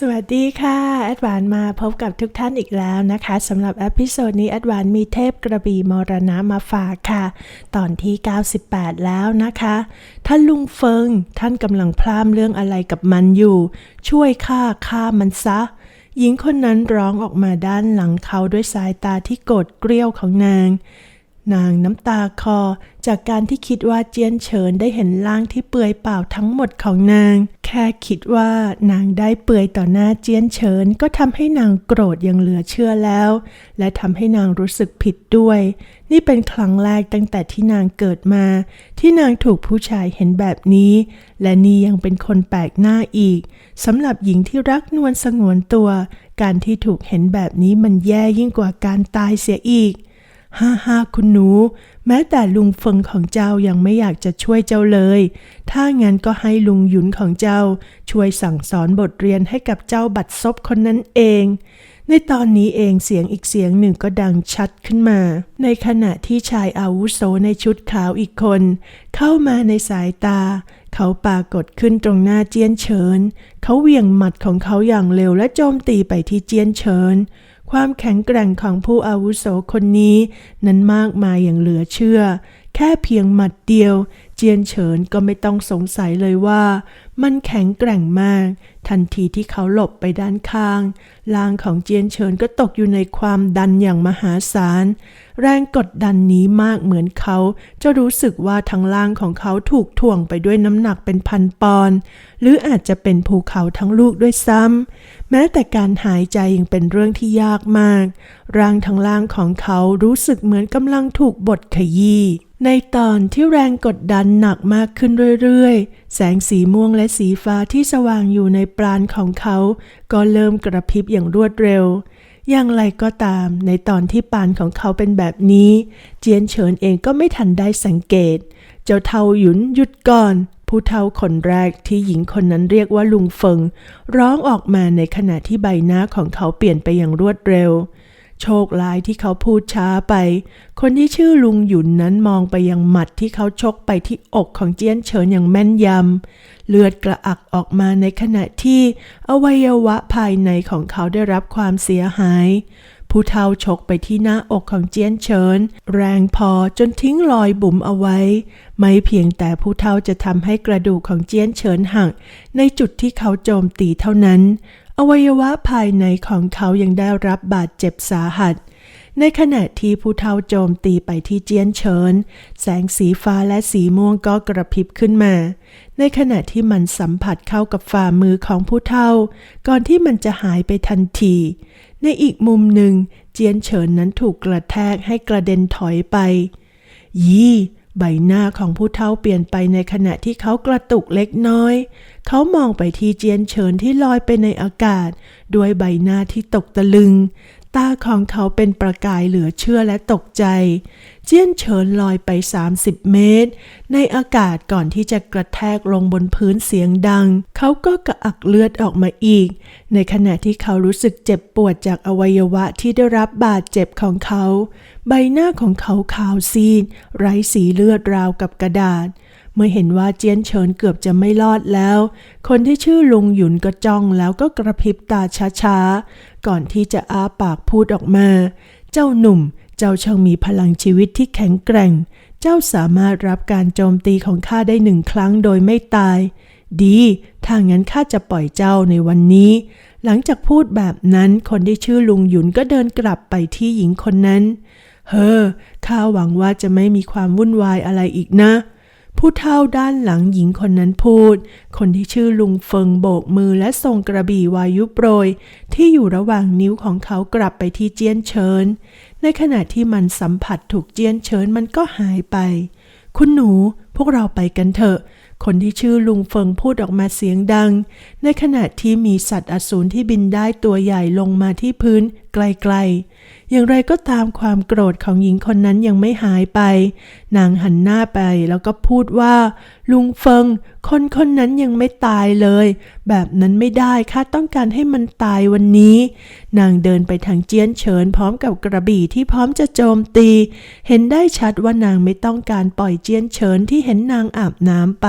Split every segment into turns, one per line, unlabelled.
สวัสดีค่ะแอดวานมาพบกับทุกท่านอีกแล้วนะคะสำหรับเอพิโซดนี้แอดวานมีเทพกระบี่มรณะมาฝากค่ะ ตอนที่ 98 แล้วนะคะท่านลุงเฟิง ท่านกำลังพลามเรื่องอะไรกับมันอยู่ ช่วยข้าฆ่ามันซะ หญิงคนนั้นร้องออกมาด้านหลังเขาด้วยสายตาที่โกรธเกรี้ยวของนาง นางน้ำตาคอจากการที่คิดว่าเจียนเฉินได้เห็นร่างที่เปลือยเปล่าทั้งหมดของนาง แค่คิดว่านางได้เปลือยต่อหน้าเจียนเฉินก็ทำให้นางโกรธย่างเหลือเชื่อแล้ว และทำให้นางรู้สึกผิดด้วย นี่เป็นครั้งแรกตั้งแต่ที่นางเกิดมา ที่นางถูกผู้ชายเห็นแบบนี้ และนี่ยังเป็นคนแปลกหน้าอีกสำหรับหญิงที่รักนวลสงวนตัว การที่ถูกเห็นแบบนี้มันแย่ยิ่งกว่าการตายเสียอีก ฮ่าฮ่าคุณหนู แม้แต่ลุงเฟิงของเจ้ายังไม่อยากจะช่วยเจ้าเลย ถ้างั้นก็ให้ลุงหยุนของเจ้า ช่วยสั่งสอนบทเรียนให้กับเจ้าบัดซบคนนั้นเอง ในตอนนี้เองเสียงอีกเสียงหนึ่งก็ดังชัดขึ้นมา ในขณะที่ชายอาวุโสในชุดขาวอีกคน เข้ามาในสายตา เขาปรากฏขึ้นตรงหน้าเจียนเฉิน เขาเหวี่ยงหมัดของเขาอย่างเร็วและโจมตีไปที่เจียนเฉิน ความแข็งแกร่งของผู้อาวุโสคนนี้ นั้นมากมายอย่างเหลือเชื่อ แค่เพียงหมัดเดียว เจียนเฉินก็ไม่ต้องสงสัยเลยว่า มันแข็งแกร่งมาก ทันทีที่เขาหลบไปด้านข้างร่างของเจียนเฉินก็ตกอยู่ในความดันอย่างมหาศาล แรงกดดันนี้มากเหมือนเขา จะรู้สึกว่าทั้งล่างของเขาถูกถ่วงไปด้วยน้ำหนักเป็นพันปอน หรืออาจจะเป็นภูเขาทั้งลูกด้วยซ้ำ แม้แต่การหายใจยังเป็นเรื่องที่ยากมาก ร่างทั้งล่างของเขารู้สึกเหมือนกำลังถูกบดขยี้ ในตอนที่แรงกดดันหนักมากขึ้นเรื่อยๆ แสงสีม่วงและสีฟ้าที่สว่างอยู่ในปราณของเขา ก็เริ่มกระพริบอย่างรวดเร็ว อย่างไรก็ตาม ในตอนที่ปานของเขาเป็นแบบนี้ เจียนเฉินเองก็ไม่ทันได้สังเกต เจ้าเทาหยุนหยุดก่อน ผู้เฒ่าคนแรกที่หญิงคนนั้นเรียกว่าลุงเฟิง ร้องออกมาในขณะที่ใบหน้าของเขาเปลี่ยนไปอย่างรวดเร็ว โชคร้ายที่เขาพูดช้าไป คนที่ชื่อลุงหยุนนั้นมองไปยังหมัดที่เขาชกไปที่อกของเจียนเฉินอย่างแม่นยำ เลือดกระอักออกมาในขณะที่อวัยวะภายในของเขาได้รับความเสียหาย ผู้เฒ่าชกไปที่หน้าอกของเจียนเฉิน แรงพอจนทิ้งรอยบุ๋มเอาไว้ ไม่เพียงแต่ผู้เฒ่าจะทำให้กระดูกของเจียนเฉินหัก ในจุดที่เขาโจมตีเท่านั้น อวัยวะภายในของเขายังได้รับบาดเจ็บสาหัสในขณะที่ผู้เฒ่าโจมตีไปที่เจียนเฉิน แสงสีฟ้าและสีม่วงก็กระพริบขึ้นมา ในขณะที่มันสัมผัสเข้ากับฝ่ามือของผู้เฒ่า ก่อนที่มันจะหายไปทันที ในอีกมุมหนึ่ง เจียนเฉินนั้นถูกกระแทกให้กระเด็นถอยไป ยี่ ใบหน้าของผู้เฒ่าเปลี่ยนไปในขณะที่เขากระตุกเล็กน้อย เขามองไปที่เจียนเฉินที่ลอยไปในอากาศ ด้วยใบหน้าที่ตกตะลึง ตาของเขาเป็นประกายเหลือเชื่อและตกใจ เจียนเฉินลอยไป 30 เมตร ในอากาศก่อนที่จะกระแทกลงบนพื้นเสียงดัง เขาก็กระอักเลือดออกมาอีก ในขณะที่เขารู้สึกเจ็บปวดจากอวัยวะที่ได้รับบาดเจ็บของเขา ใบหน้าของเขาขาวซีดไร้สีเลือดราวกับกระดาษ เมื่อเห็นว่าเจียนเฉินเกือบจะไม่รอดแล้ว คนที่ชื่อลุงหยุนก็จ้องแล้วก็กระพริบตาช้าๆ ก่อนที่จะอ้าปากพูดออกมา เจ้าหนุ่ม เจ้าช่างมีพลังชีวิตที่แข็งแกร่ง เจ้าสามารถรับการโจมตีของข้าได้หนึ่งครั้งโดยไม่ตาย ดีถ้างั้นข้าจะปล่อยเจ้าในวันนี้ หลังจากพูดแบบนั้นคนที่ชื่อลุงหยุนก็เดินกลับไปที่หญิงคนนั้น เฮ้อข้าหวังว่าจะไม่มีความวุ่นวายอะไรอีกนะ ผู้เฒ่าด้านหลังหญิงคนนั้นพูด คนที่ชื่อลุงเฟิงโบกมือและส่งกระบี่วายุโปรย ที่อยู่ระหว่างนิ้วของเขากลับไปที่เจียนเฉินในขณะที่มันสัมผัสถูกเจียนเฉินมันก็หายไป คุณหนูพวกเราไปกันเถอะคนที่ชื่อลุงเฟิงพูดออกมาเสียงดัง ในขณะที่มีสัตว์อสูรที่บินได้ตัวใหญ่ลงมาที่พื้นไกลๆ อย่างไรก็ตามความโกรธของหญิงคนนั้นยังไม่หายไป นางหันหน้าไปแล้วก็พูดว่า ลุงเฟิง คนคนนั้นยังไม่ตายเลย แบบนั้นไม่ได้ข้าต้องการให้มันตายวันนี้ นางเดินไปทางเจียนเฉินพร้อมกับกระบี่ที่พร้อมจะโจมตี เห็นได้ชัดว่านางไม่ต้องการปล่อยเจียนเฉินที่เห็นนางอาบน้ำไป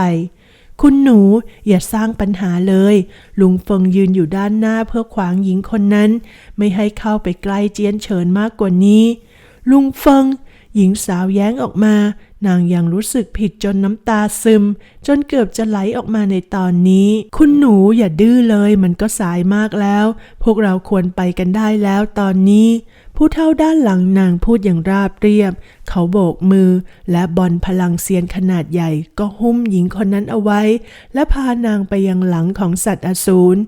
คุณหนูอย่าสร้างปัญหาเลย ลุงเฟิงยืนอยู่ด้านหน้าเพื่อขวางหญิงคนนั้น ไม่ให้เข้าไปใกล้เจียนเฉินมากกว่านี้ ลุงเฟิง หญิงสาวแย้งออกมา นางยังรู้สึกผิดจนน้ำตาซึม จนเกือบจะไหลออกมาในตอนนี้ คุณหนูอย่าดื้อเลย มันก็สายมากแล้ว พวกเราควรไปกันได้แล้วตอนนี้ ผู้เท่าด้านหลังนางพูดอย่างราบเรียบ เขาโบกมือ และบอลพลังเซียนขนาดใหญ่ก็หุ้มหญิงคนนั้นเอาไว้ และพานางไปยังหลังของสัตว์อสูร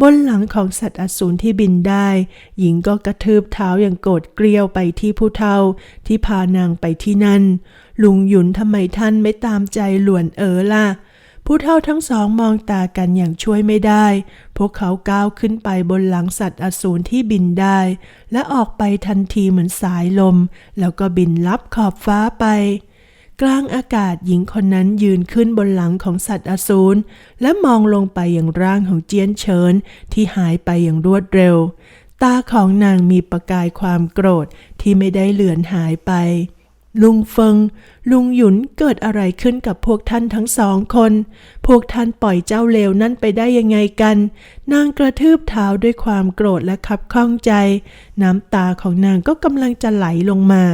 บนหลังของสัตว์อสูรที่บินได้ หญิงก็กระทืบเท้าอย่างโกรธเกลียวไปที่ผู้เฒ่า ที่พานางไปที่นั่น ลุงหยุนทำไมท่านไม่ตามใจหลวนเอ๋อล่ะ ผู้เฒ่าทั้งสองมองตากันอย่างช่วยไม่ได้ พวกเขาก้าวขึ้นไปบนหลังสัตว์อสูรที่บินได้ และออกไปทันทีเหมือนสายลม แล้วก็บินลับขอบฟ้าไป กลางอากาศหญิงคนนั้นยืนขึ้นบนหลังของสัตว์อสูรและมองลงไปอย่างร่างของเจียนเฉินที่หายไปอย่างรวดเร็ว ตาของนางมีประกายความโกรธที่ไม่ได้เลือนหายไป ลุงเฟิง ลุงหยุนเกิดอะไรขึ้นกับพวกท่านทั้งสองคน พวกท่านปล่อยเจ้าเลวนั่นไปได้ยังไงกัน นางกระทืบเท้าด้วยความโกรธและขับข้องใจ น้ำตาของนางก็กำลังจะไหลลงมา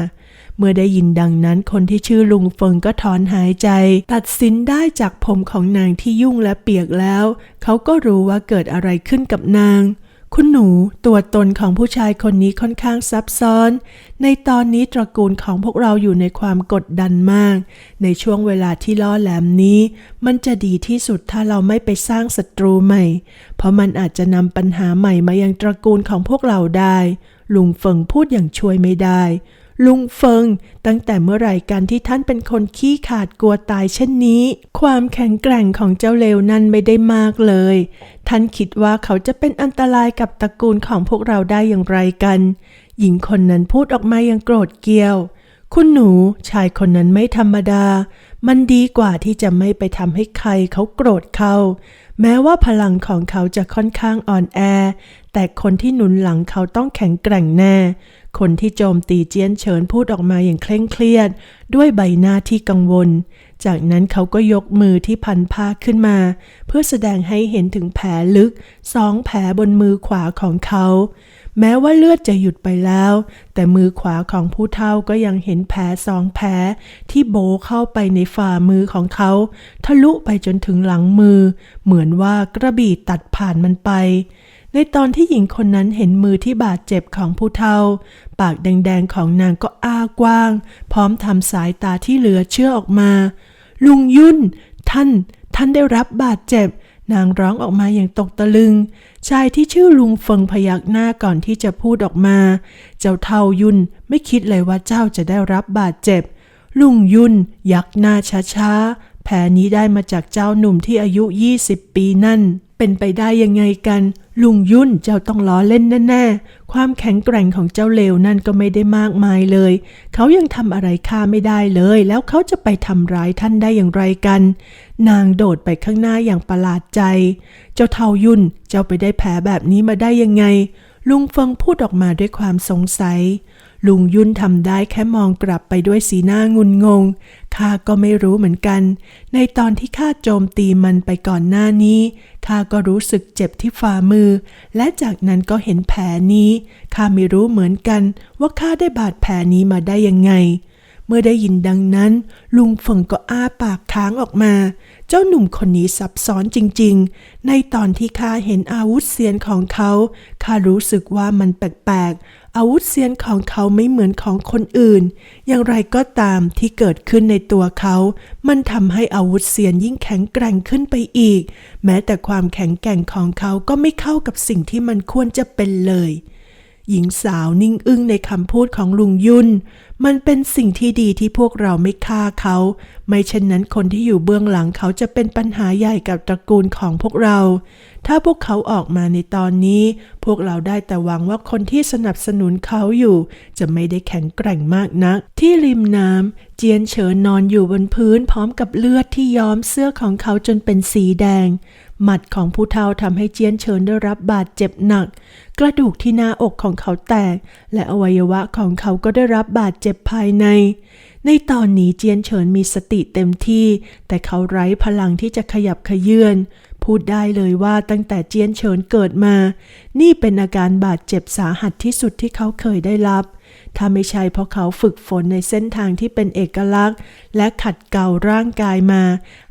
เมื่อได้ยินดังนั้นคนที่ชื่อลุงเฟิงก็ถอนหายใจ ตัดสินได้จากผมของนางที่ยุ่งและเปียกแล้ว เขาก็รู้ว่าเกิดอะไรขึ้นกับนาง คุณหนูตัวตนของผู้ชายคนนี้ค่อนข้างซับซ้อน ในตอนนี้ตระกูลของพวกเราอยู่ในความกดดันมาก ในช่วงเวลาที่ล่อแหลมนี้ มันจะดีที่สุดถ้าเราไม่ไปสร้างศัตรูใหม่ เพราะมันอาจจะนำปัญหาใหม่มายังตระกูลของพวกเราได้ ลุงเฟิงพูดอย่างช่วยไม่ได้ ลุงเฟิง ตั้งแต่เมื่อไหร่กันที่ท่านเป็นคนขี้ขาดกลัวตายเช่นนี้ ความแข็งแกร่งของเจ้าเลวนั้นไม่ได้มากเลย ท่านคิดว่าเขาจะเป็นอันตรายกับตระกูลของพวกเราได้อย่างไรกัน หญิงคนนั้นพูดออกมาอย่างโกรธเกรียว คุณหนูชายคนนั้นไม่ธรรมดา มันดีกว่าที่จะไม่ไปทำให้ใครเขาโกรธเขาแม้ว่าพลังของเขาจะค่อนข้างอ่อนแอ แต่คนที่หนุนหลังเขาต้องแข็งแกร่งแน่ คนที่โจมตีเจียนเฉินพูดออกมาอย่างเคร่งเครียด ด้วยใบหน้าที่กังวล จากนั้นเขาก็ยกมือที่พันผ้าขึ้นมา เพื่อแสดงให้เห็นถึงแผลลึกสองแผลบนมือขวาของเขา แม้ว่าเลือดจะหยุดไปแล้ว แต่มือขวาของผู้เฒ่าก็ยังเห็นแผลสองแผลที่โบเข้าไปในฝ่ามือของเขา ทะลุไปจนถึงหลังมือ เหมือนว่ากระบี่ตัดผ่านมันไป ในตอนที่หญิงคนนั้นเห็นมือที่บาดเจ็บของผู้เฒ่า ปากแดงๆของนางก็อ้ากว้าง พร้อมทำสายตาที่เหลือเชื่อออกมา ลุงยุ่น ท่าน ท่านได้รับบาดเจ็บ นางร้องออกมาอย่างตกตะลึง ชายที่ชื่อลุงเฟิงพยักหน้าก่อนที่จะพูดออกมา เจ้าเท่ายุ่นไม่คิดเลยว่าเจ้าจะได้รับบาดเจ็บ ลุงยุ่น ยักหน้าช้าๆแผลนี้ได้มาจากเจ้าหนุ่มที่อายุ 20 ปีนั่น เป็นไปได้ยังไงกัน ลุงยุ่นเจ้าต้องล้อเล่นแน่ๆ ความแข็งแกร่งของเจ้าเลวนั่นก็ไม่ได้มากมายเลย เขายังทำอะไรข้าไม่ได้เลย แล้วเขาจะไปทำร้ายท่านได้อย่างไรกัน นางโดดไปข้างหน้าอย่างประหลาดใจ เจ้าเทายุ่นเจ้าไปได้แผลแบบนี้มาได้ยังไง ลุงเฟิงพูดออกมาด้วยความสงสัย ลุงยุ่นทำได้แค่มองกลับไปด้วยสีหน้างุนงง ข้าก็ไม่รู้เหมือนกัน ในตอนที่ข้าโจมตีมันไปก่อนหน้านี้ ข้าก็รู้สึกเจ็บที่ฝ่ามือ และจากนั้นก็เห็นแผลนี้ ข้าไม่รู้เหมือนกันว่าข้าได้บาดแผลนี้มาได้ยังไง เมื่อได้ยินดังนั้น ลุงเฟิงก็อ้าปากค้างออกมา เจ้าหนุ่มคนนี้ซับซ้อนจริง ๆ ในตอนที่ข้าเห็นอาวุธเสียนของเขา ข้ารู้สึกว่ามันแปลกๆ อาวุธเสียนของเขาไม่เหมือนของคนอื่น อย่างไรก็ตามที่เกิดขึ้นในตัวเขา มันทำให้อาวุธเสียนยิ่งแข็งแกร่งขึ้นไปอีก แม้แต่ความแข็งแกร่งของเขาก็ไม่เข้ากับสิ่งที่มันควรจะเป็นเลย หญิงสาวนิ่งอึ้งในคำพูดของลุงยุ่น มันเป็นสิ่งที่ดีที่พวกเราไม่ฆ่าเขา ไม่เช่นนั้นคนที่อยู่เบื้องหลังเขาจะเป็นปัญหาใหญ่กับตระกูลของพวกเรา ถ้าพวกเขาออกมาในตอนนี้ พวกเราได้แต่หวังว่าคนที่สนับสนุนเขาอยู่ จะไม่ได้แข็งแกร่งมากนัก ที่ริมน้ำเจียนเฉินนอนอยู่บนพื้นพร้อมกับเลือดที่ย้อมเสื้อของเขาจนเป็นสีแดง หมัดของผู้เฒ่าทำให้เจียนเฉินได้รับบาดเจ็บหนัก กระดูกที่หน้าอกของเขาแตก และอวัยวะของเขาก็ได้รับบาดเจ็บภายใน ในตอนนี้เจียนเฉินมีสติเต็มที่ แต่เขาไร้พลังที่จะขยับขยื่นพูดได้เลยว่าตั้งแต่เจียนเฉินเกิดมา นี่เป็นอาการบาดเจ็บสาหัสที่สุดที่เขาเคยได้รับ ถ้าไม่ใช่เพราะเขาฝึกฝนในเส้นทางที่เป็นเอกลักษณ์ และขัดเกลาร่างกายมา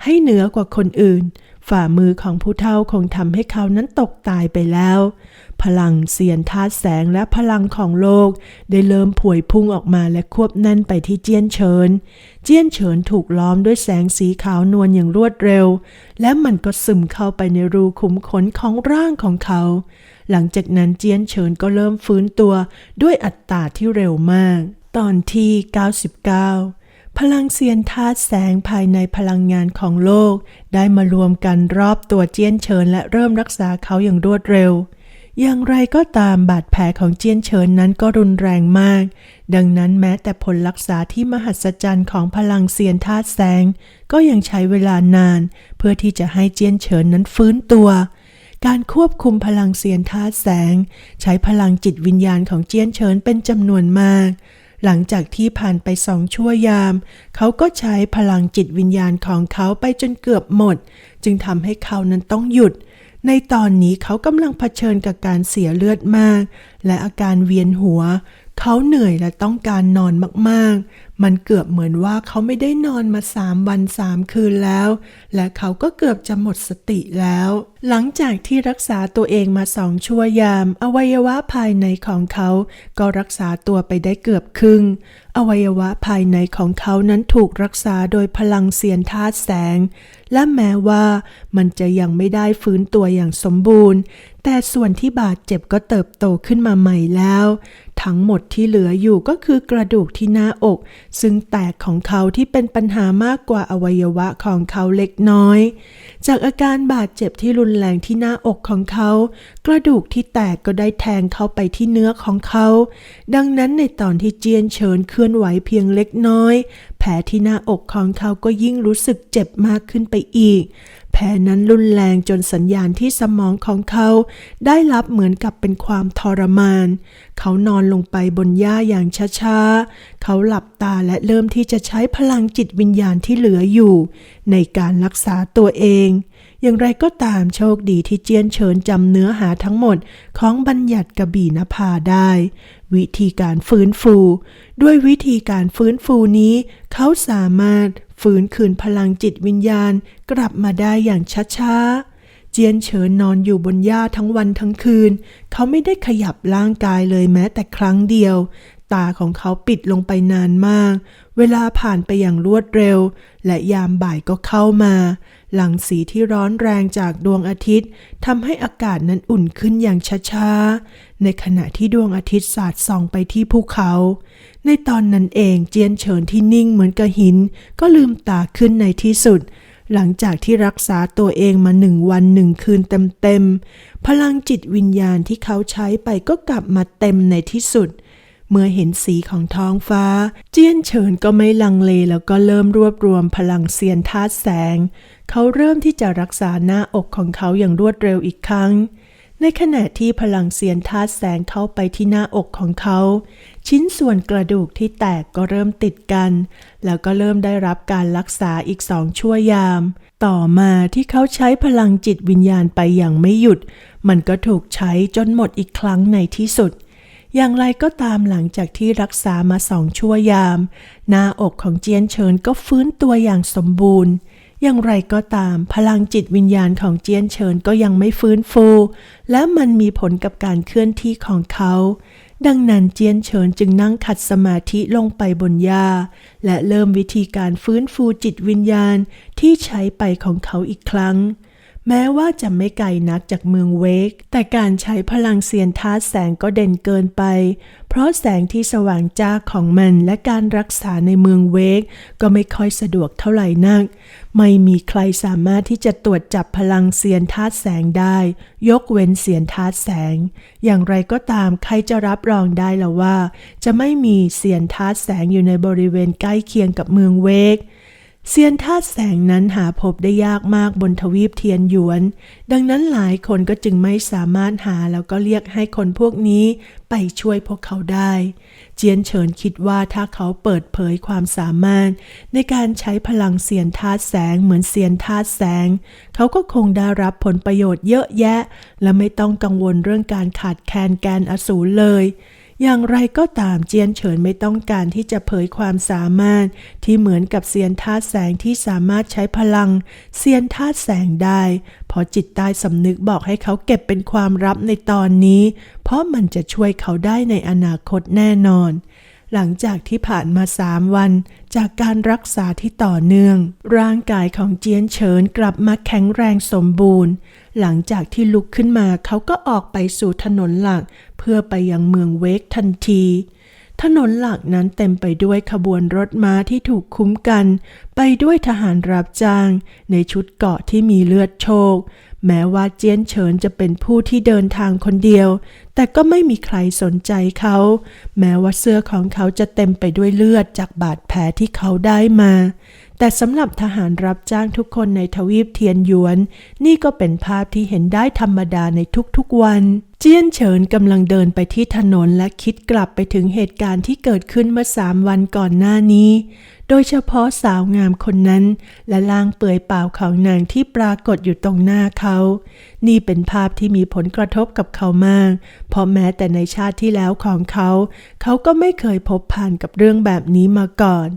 ให้เหนือกว่าคนอื่น ฝ่ามือของผู้เฒ่าคงทำให้เขานั้นตกตายไปแล้ว พลังเสียนธาตุแสงและพลังของโลก ได้เริ่มผวยพุ่งออกมาและควบแน่นไปที่เจียนเฉิน เจียนเฉินถูกล้อมด้วยแสงสีขาวนวลอย่างรวดเร็ว และมันก็ซึมเข้าไปในรูขุมขนของร่างของเขา หลังจากนั้นเจียนเฉินก็เริ่มฟื้นตัวด้วยอัตราที่เร็วมาก ตอนที่ 99 พลังเซียนธาตุแสงภายในพลังงานของโลก ได้มารวมกันรอบตัวเจียนเฉินและเริ่มรักษาเขาอย่างรวดเร็ว อย่างไรก็ตามบาดแผลของเจียนเฉินนั้นก็รุนแรงมาก ดังนั้นแม้แต่ผลรักษาที่มหัศจรรย์ของพลังเซียนธาตุแสง ก็ยังใช้เวลานาน เพื่อที่จะให้เจียนเฉินนั้นฟื้นตัวการควบคุมพลังเซียนธาตุแสง ใช้พลังจิตวิญญาณของเจียนเฉินเป็นจำนวนมาก หลังจากที่ผ่านไปสองชั่วยาม เขาก็ใช้พลังจิตวิญญาณของเขาไปจนเกือบหมด จึงทำให้เขานั้นต้องหยุด ในตอนนี้เขากำลังเผชิญกับการเสียเลือดมาก และอาการเวียนหัว เขาเหนื่อยและต้องการนอนมากๆ มันเกือบเหมือนว่าเขาไม่ได้นอนมาสามวันสามคืนแล้ว และเขาก็เกือบจะหมดสติแล้ว หลังจากที่รักษาตัวเองมาสองชั่วยาม อวัยวะภายในของเขา ก็รักษาตัวไปได้เกือบครึ่ง อวัยวะภายในของเขานั้นถูกรักษาโดยพลังเสียนธาตุแสง และแม้ว่ามันจะยังไม่ได้ฟื้นตัวอย่างสมบูรณ์ แต่ส่วนที่บาดเจ็บก็เติบโตขึ้นมาใหม่แล้ว ทั้งหมดที่เหลืออยู่ก็คือกระดูกที่หน้าอก ซึ่งแตกของเขาที่เป็นปัญหามากกว่าอวัยวะของเขาเล็กน้อย จากอาการบาดเจ็บที่รุนแรงที่หน้าอกของเขา กระดูกที่แตกก็ได้แทงเข้าไปที่เนื้อของเขา ดังนั้นในตอนที่เจียนเฉินเคลื่อนไหวเพียงเล็กน้อย แผลที่หน้าอกของเขาก็ยิ่งรู้สึกเจ็บมากขึ้นไปอีก ผลนั้นรุนแรงจนสัญญาณที่สมองของเขา ได้รับเหมือนกับเป็นความทรมาน เขานอนลงไปบนหญ้าอย่างช้าๆ เขาหลับตาและเริ่มที่จะใช้พลังจิตวิญญาณที่เหลืออยู่ ในการรักษาตัวเอง อย่างไรก็ตามโชคดีที่เจียนเฉินจำเนื้อหาทั้งหมดของบัญญัติกระบี่นภาได้ วิธีการฟื้นฟู ด้วยวิธีการฟื้นฟูนี้ เขาสามารถ ฟื้นคืนพลังจิตวิญญาณกลับมาได้อย่างช้าๆ เจียนเฉินนอนอยู่บนหญ้าทั้งวันทั้งคืน เขาไม่ได้ขยับร่างกายเลยแม้แต่ครั้งเดียว ตาของเขาปิดลงไปนานมาก เวลาผ่านไปอย่างรวดเร็ว และยามบ่ายก็เข้ามา หลังสีที่ร้อนแรงจากดวงอาทิตย์ทำให้อากาศนั้นอุ่นขึ้นอย่างช้าๆ ในขณะที่ดวงอาทิตย์สาดส่องไปที่ภูเขา ในตอนนั้นเองเจียนเฉินที่นิ่งเหมือนกับหิน ก็ลืมตาขึ้นในที่สุด หลังจากที่รักษาตัวเองมาหนึ่งวันหนึ่งคืนเต็มๆ พลังจิตวิญญาณที่เขาใช้ไปก็กลับมาเต็มในที่สุด เมื่อเห็นสีของท้องฟ้า เจียนเฉินก็ไม่ลังเลแล้วก็เริ่มรวบรวมพลังเซียนธาตุแสง เขาเริ่มที่จะรักษาหน้าอกของเขาอย่างรวดเร็วอีกครั้ง ในขณะที่พลังเซียนธาตุแสงเข้าไปที่หน้าอกของเขา ชิ้นส่วนกระดูกที่แตกก็เริ่มติดกัน แล้วก็เริ่มได้รับการรักษาอีกสองชั่วยาม ต่อมาที่เขาใช้พลังจิตวิญญาณไปอย่างไม่หยุด มันก็ถูกใช้จนหมดอีกครั้งในที่สุด อย่างไรก็ตามหลังจากที่รักษามาสองชั่วยาม หน้าอกของเจียนเฉินก็ฟื้นตัวอย่างสมบูรณ์ อย่างไรก็ตาม พลังจิตวิญญาณของเจียนเฉินก็ยังไม่ฟื้นฟู และมันมีผลกับการเคลื่อนที่ของเขา ดังนั้นเจียนเฉินจึงนั่งขัดสมาธิลงไปบนหญ้า และเริ่มวิธีการฟื้นฟูจิตวิญญาณที่ใช้ไปของเขาอีกครั้ง แม้ว่าจะไม่ไกลนักจากเมืองเวก แต่การใช้พลังเซียนธาแสงก็เด่นเกินไป เพราะแสงที่สว่างจ้าของมันและการรักษาในเมืองเวก ก็ไม่ค่อยสะดวกเท่าไหร่นัก ไม่มีใครสามารถที่จะตรวจจับพลังเซียนธาแสงได้ ยกเว้นเซียนธาแสง อย่างไรก็ตามใครจะรับรองได้ล่ะว่า จะไม่มีเซียนธาแสงอยู่ในบริเวณใกล้เคียงกับเมืองเวก เซียนธาตุแสงนั้นหาพบได้ยากมากบนทวีปเทียนหยวน ดังนั้นหลายคนก็จึงไม่สามารถหาแล้วก็เรียกให้คนพวกนี้ไปช่วยพวกเขาได้ เจียนเฉินคิดว่าถ้าเขาเปิดเผยความสามารถ ในการใช้พลังเสียนธาตุแสงเหมือนเสียนธาตุแสง เขาก็คงได้รับผลประโยชน์เยอะแยะ และไม่ต้องกังวลเรื่องการขาดแคลนแกนอสูรเลย อย่างไรก็ตามเจียนเฉินไม่ต้องการที่จะเผยความสามารถ ที่เหมือนกับเซียนธาตุแสงที่สามารถใช้พลัง เซียนธาตุแสงได้เพราะจิตใต้สำนึกบอกให้เขาเก็บเป็นความลับในตอนนี้ เพราะมันจะช่วยเขาได้ในอนาคตแน่นอน หลังจากที่ผ่านมาสามวัน จากการรักษาที่ต่อเนื่อง ร่างกายของเจียนเฉินกลับมาแข็งแรงสมบูรณ์ หลังจากที่ลุกขึ้นมาเขาก็ออกไปสู่ถนนหลัก เพื่อไปยังเมืองเวกทันที ถนนหลักนั้นเต็มไปด้วยขบวนรถม้าที่ถูกคุ้มกัน ไปด้วยทหารรับจ้าง ในชุดเกราะที่มีเลือดโชก แม้ว่าเจียนเฉินจะเป็นผู้ที่เดินทางคนเดียว แต่ก็ไม่มีใครสนใจเขา แม้ว่าเสื้อของเขาจะเต็มไปด้วยเลือดจากบาดแผลที่เขาได้มา แต่สำหรับทหารรับจ้างทุกคนในทวีปเทียนหยวน นี่ก็เป็นภาพที่เห็นได้ธรรมดาในทุกๆวัน เจียนเฉินกำลังเดินไปที่ถนนและคิดกลับไปถึงเหตุการณ์ที่เกิดขึ้นเมื่อสามวันก่อนหน้านี้ โดยเฉพาะสาวงามคนนั้น และล่างเปลือยเปล่าของนางที่ปรากฏอยู่ตรงหน้าเขา นี่เป็นภาพที่มีผลกระทบกับเขามาก เพราะแม้แต่ในชาติที่แล้วของเขา เขาก็ไม่เคยพบผ่านกับเรื่องแบบนี้มาก่อน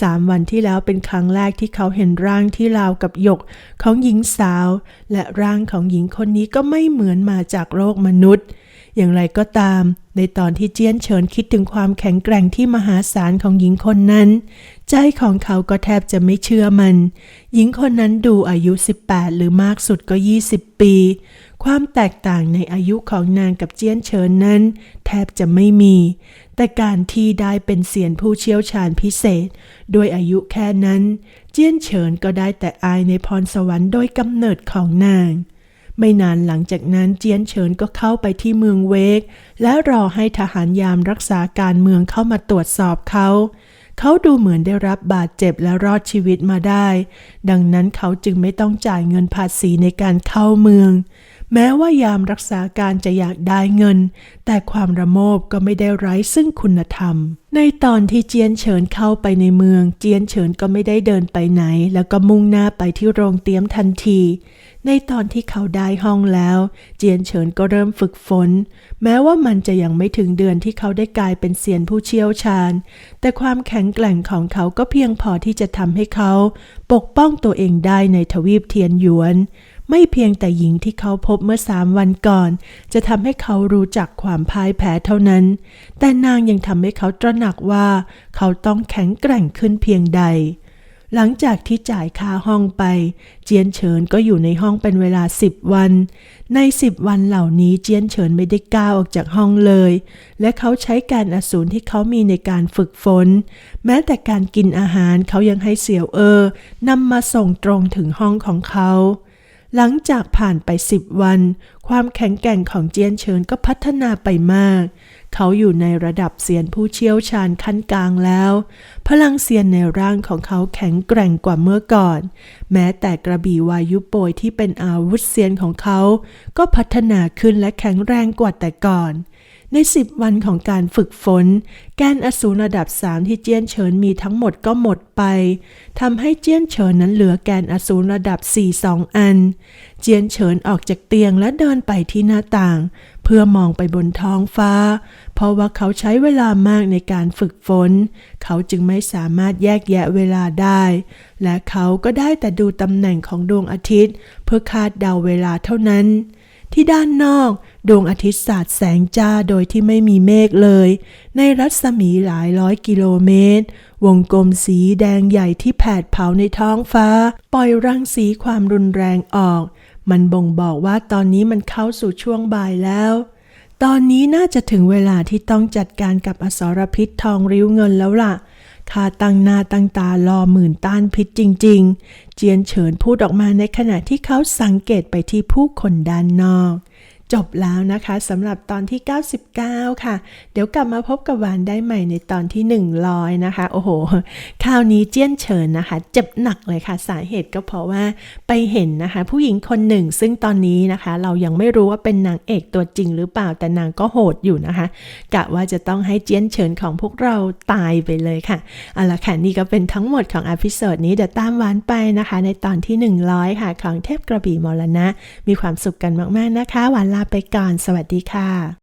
สามวันที่แล้วเป็นครั้งแรกที่เขาเห็นร่างที่ราวกับหยกของหญิงสาว และร่างของหญิงคนนี้ก็ไม่เหมือนมาจากโลกมนุษย์ อย่างไรก็ตาม ในตอนที่เจียนเฉินคิดถึงความแข็งแกร่งที่มหาศาลของหญิงคนนั้น ใจของเขาก็แทบจะไม่เชื่อมัน หญิงคนนั้นดูอายุ 18 หรือมากสุดก็ 20 ปี ความแตกต่างในอายุของนางกับเจียนเฉินนั้น แทบจะไม่มี แต่การที่ได้เป็นเสียนผู้เชี่ยวชาญพิเศษ โดยอายุแค่นั้น เจียนเฉินก็ได้แต่อายในพรสวรรค์โดยกำเนิดของนาง ไม่นานหลังจากนั้นเจียนเฉินก็เข้าไปที่เมืองเวก และรอให้ทหารยามรักษาการเมืองเข้ามาตรวจสอบเขาเขาดูเหมือนได้รับบาดเจ็บและรอดชีวิตมาได้ ดังนั้นเขาจึงไม่ต้องจ่ายเงินภาษีในการเข้าเมือง แม้ว่ายามรักษาการจะอยากได้เงิน แต่ความระโมบก็ไม่ได้ไร้ซึ่งคุณธรรม ในตอนที่เจียนเฉินเข้าไปในเมือง เจียนเฉินก็ไม่ได้เดินไปไหน แล้วก็มุ่งหน้าไปที่โรงเตรียมทันที ในตอนที่เขาได้ห้องแล้ว เจียนเฉินก็เริ่มฝึกฝน แม้ว่ามันจะยังไม่ถึงเดือนที่เขาได้กลายเป็นเซียนผู้เชี่ยวชาญ แต่ความแข็งแกร่งของเขาก็เพียงพอที่จะทำให้เขา ปกป้องตัวเองได้ในทวีปเทียนหยวน ไม่เพียงแต่หญิงที่เขาพบเมื่อสามวันก่อน จะทำให้เขารู้จักความพ่ายแพ้เท่านั้น แต่นางยังทำให้เขาตระหนักว่า เขาต้องแข็งแกร่งขึ้นเพียงใด หลังจากที่จ่ายค่าห้องไป เจียนเฉินก็อยู่ในห้องเป็นเวลาสิบวัน ในสิบวันเหล่านี้เจียนเฉินไม่ได้ก้าวออกจากห้องเลย และเขาใช้การอสูรที่เขามีในการฝึกฝน แม้แต่การกินอาหารเขายังให้เสี่ยวเออนำมาส่งตรงถึงห้องของเขา หลังจากผ่านไปสิบวัน ความแข็งแกร่งของเจียนเฉินก็พัฒนาไปมาก เขาอยู่ในระดับเซียนผู้เชี่ยวชาญขั้นกลางแล้ว พลังเซียนในร่างของเขาแข็งแกร่งกว่าเมื่อก่อน แม้แต่กระบี่วายุโปยที่เป็นอาวุธเซียนของเขา ก็พัฒนาขึ้นและแข็งแรงกว่าแต่ก่อน ในสิบวันของการฝึกฝน แกนอสูรระดับสามที่เจียนเฉินมีทั้งหมดก็หมดไปทำให้เจียนเฉินนั้นเหลือแกนอสูรระดับ4ี่สองอัน เจียนเฉินออกจากเตียงและเดินไปที่หน้าต่าง เพื่อมองไปบนท้องฟ้า เพราะว่าเขาใช้เวลามากในการฝึกฝน เขาจึงไม่สามารถแยกแยะเวลาได้ และเขาก็ได้แต่ดูตำแหน่งของดวงอาทิตย์ เพื่อคาดเดาเวลาเท่านั้น ที่ด้านนอก ดวงอาทิตย์สาดแสงจ้าโดยที่ไม่มีเมฆเลย ในรัศมีหลายร้อยกิโลเมตร วงกลมสีแดงใหญ่ที่แผดเผาในท้องฟ้า ปล่อยรังสีความรุนแรงออก มันบ่งบอกว่าตอนนี้มันเข้าสู่ช่วงบ่ายแล้ว ตอนนี้น่าจะถึงเวลาที่ต้องจัดการกับอสรพิษทองริ้วเงินแล้วล่ะ ข้าตั้งหน้าตั้งตารอหมื่นต้านพิษจริง ๆ เจียนเฉินพูดออกมาในขณะที่เขาสังเกตไปที่ผู้คนด้านนอก จบแล้วนะคะสำหรับตอนที่ 99 ค่ะ เดี๋ยวกลับมาพบกับหวานได้ใหม่ในตอนที่ 100 นะคะ โอ้โห คราวนี้เจี้ยนเฉินนะคะ เจ็บหนักเลยค่ะ สาเหตุก็เพราะว่าไปเห็นนะคะ ผู้หญิงคนหนึ่งซึ่งตอนนี้นะคะ เรายังไม่รู้ว่าเป็นนางเอกตัวจริงหรือเปล่าแต่นางก็โหดอยู่นะคะกะว่าจะต้องให้เจี้ยนเฉินของพวกเราตายไปเลยค่ะเอาละค่ะนี่ก็เป็นทั้งหมดของอพิโซดนี้เดี๋ยวตามหวานไปนะคะ ในตอนที่ 100 ค่ะ ของเทพกระบี่มรณะ มีความสุขกันมากๆนะคะหวานลาไปก่อนสวัสดีค่ะ